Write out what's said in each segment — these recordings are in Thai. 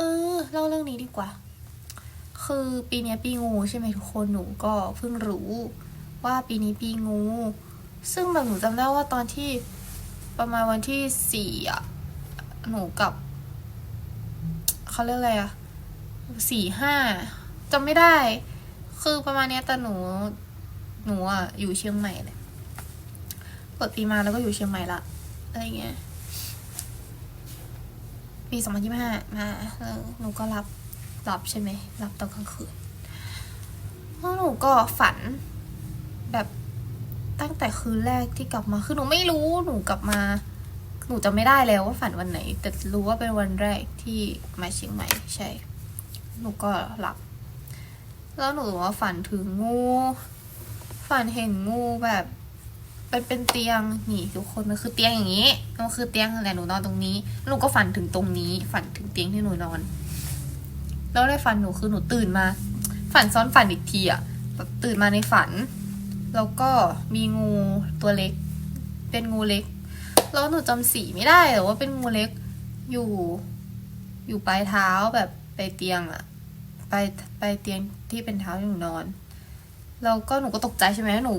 เออเล่าเรื่องนี้ดีกว่า คือปีนี้ปีงูใช่ไหมทุกคนหนูก็เพิ่งรู้ว่าปีนี้ปีงู ซึ่งแบบหนูจำได้ว่าตอนที่ประมาณวันที่สี่อะหนูกับเขาเรียกอะไรอะสี่ห้าจำไม่ได้ คือประมาณเนี้ยแต่หนูหนูอะอยู่เชียงใหม่เนี่ยเปิดปีมาแล้วก็อยู่เชียงใหม่ละอะไรเงี้ย ปีสองพันยี่ห้ามาแล้วหนูก็รับรับใช่ไหมรับตอนกลางคืนแล้วหนูก็ฝันแบบตั้งแต่คืนแรกที่กลับมาคือหนูไม่รู้หนูกลับมา หนูจำไม่ได้แล้วว่าฝันวันไหน แต่รู้ว่าเป็นวันแรกที่มาเชียงใหม่ใช่ หนูก็หลับ แล้วหนูว่าฝันถึงงู ฝันเห็นงูแบบ เป็นเป็นเตียงนี่ทุกคนมันคือเตียงอย่างนี้มันคือเตียงแหละหนูนอนตรงนี้หนูก็ฝันถึงตรงนี้ ฝันถึงเตียงที่หนูนอน แล้วในฝันหนูคือหนูตื่นมา ฝันซ้อนฝันอีกทีอะแบบตื่นมาในฝัน แล้วก็มีงูตัวเล็ก เป็นงูเล็ก แล้วหนูจำสีไม่ได้แต่ว่าเป็นงูเล็กอยู่ อยู่ปลายเท้าแบบไปเตียงอะไปไปเตียงที่เป็นเท้าที่หนูนอน แล้วก็หนูก็ตกใจใช่ไหมหนู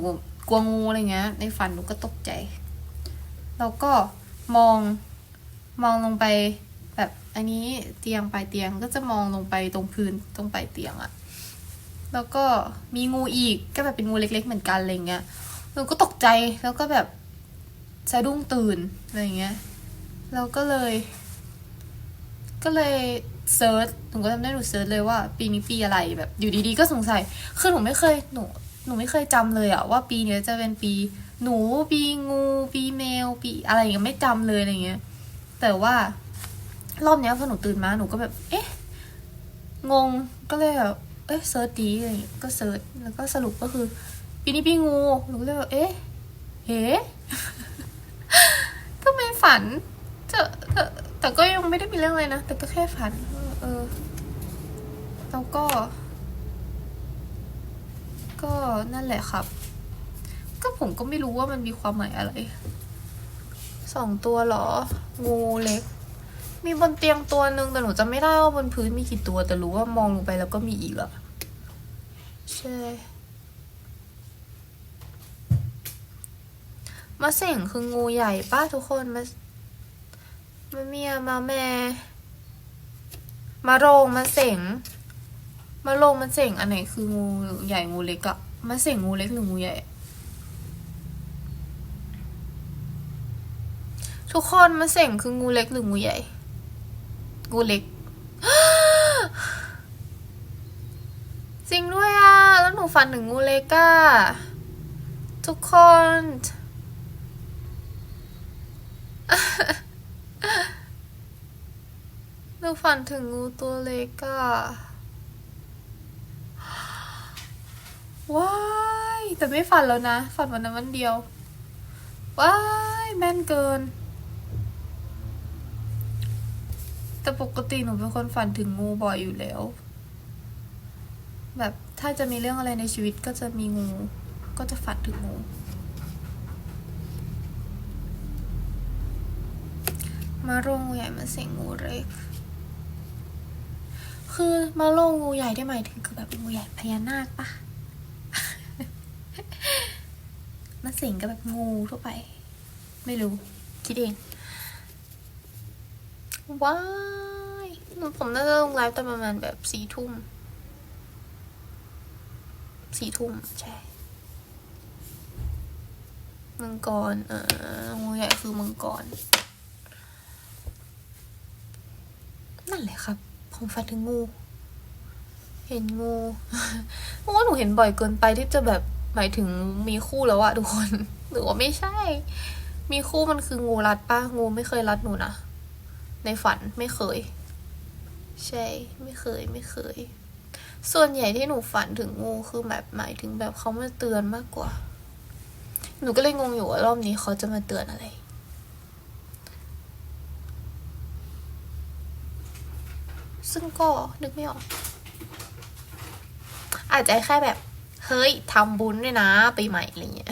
กลัวงูอะไรเงี้ย ในฝันหนูก็ตกใจ แล้วก็มองมองลงไปแบบอันนี้เตียงปลายเตียงก็จะมองลงไปตรงพื้นตรงปลายเตียงอะแล้วก็มีงูอีกก็แบบเป็นงูเล็ก ๆ เหมือนกันอะไรเงี้ยหนูก็ตกใจแล้วก็แบบสะดุ้งตื่นอะไรเงี้ยแล้วก็เลย ก็เลยเซิร์ชหนูก็จำได้หนูเซิร์ชเลยว่า ปีนี้ปีอะไรแบบ อยู่ดีๆ ก็สงสัยคือหนูไม่เคยหนู หนูไม่เคยจำเลยอะว่าปีนี้จะเป็นปี หนูปีงู ปีแมว ปีอะไรอย่างเงี้ยไม่จำเลยอะไรเงี้ย แต่ว่ารอบเนี้ยพอหนูตื่นมาหนูก็แบบ เอ๊ะ งงก็เลยแบบเอ๊ะเซิร์ชดีอะไรเงี้ยก็เซิร์ชแล้วก็สรุปก็คือ ปีนี้ปีงูหนูก็เลยแบบเอ๊ะเอ๊ะทำไมฝันจะแต่แต่ก็ยังไม่ได้มีเรื่องอะไรนะแต่ก็แค่ฝัน เออแล้วก็ นั่นแหละครับ ก็ผมก็ไม่รู้ว่ามันมีความหมายอะไร สองตัวเหรอ งูเล็ก มีบนเตียงตัวหนึ่งแต่หนูจำไม่ได้ว่าบนพื้นมีกี่ตัว แต่รู้ว่ามองลงไปแล้วก็มีอีกอะใช่มาเส่งคืองูใหญ่ป้าทุกคนมามาเมียมาแม่ มาโรงมาเส่ง มาโรงมาเส่งอันไหนคืองูใหญ่งูเล็กอะ มาเส่งงูเล็กหรืองูใหญ่ ทุกคนมาเส่งคืองูเล็กหรืองูใหญ่ งูเล็ก จริงด้วยอะ แล้วหนูฝันถึงงูเล็กอะ ทุกคน หนูฝันถึงงูตัวเล็กอะ ว้ายแต่ไม่ฝันแล้วนะ ฝันวันนั้นวันเดียว ว้ายแม่นเกิน แต่ปกติหนูเป็นคนฝันถึงงูบ่อยอยู่แล้ว แบบถ้าจะมีเรื่องอะไรในชีวิตก็จะมีงู ก็จะฝันถึงงูมาโรงงูใหญ่มาเสียงงูเล็ก คือมาโรงงูใหญ่ได้หมายถึงคือแบบงูใหญ่พญานาคปะ มา สิงกับแบบงูทั่วไป ไม่รู้ คิดเอง ว้ายหนูผมน่าจะลงไลฟ์ตอนประมาณแบบสี่ทุ่มสี่ทุ่มใช่มังกร เอองูใหญ่คือมังกร นั่นแหละครับ ผมฝันถึงงู เห็นงูเพราะว่าหนูเห็นบ่อยเกินไปที่จะแบบ หมายถึงมีคู่แล้วอะทุกคน หรือว่าไม่ใช่ มีคู่มันคืองูรัดป้างูไม่เคยรัดหนูนะในฝันไม่เคย ใช่ ไม่เคยไม่เคย ส่วนใหญ่ที่หนูฝันถึงงูคือแบบหมายถึงแบบเขามาเตือนมากกว่า หนูก็เลยงงอยู่ว่ารอบนี้เขาจะมาเตือนอะไรซึ่งก็นึกไม่ออก อาจจะแค่แบบ เฮ้ยทำบุญด้วยนะปีใหม่อะไรเงี้ย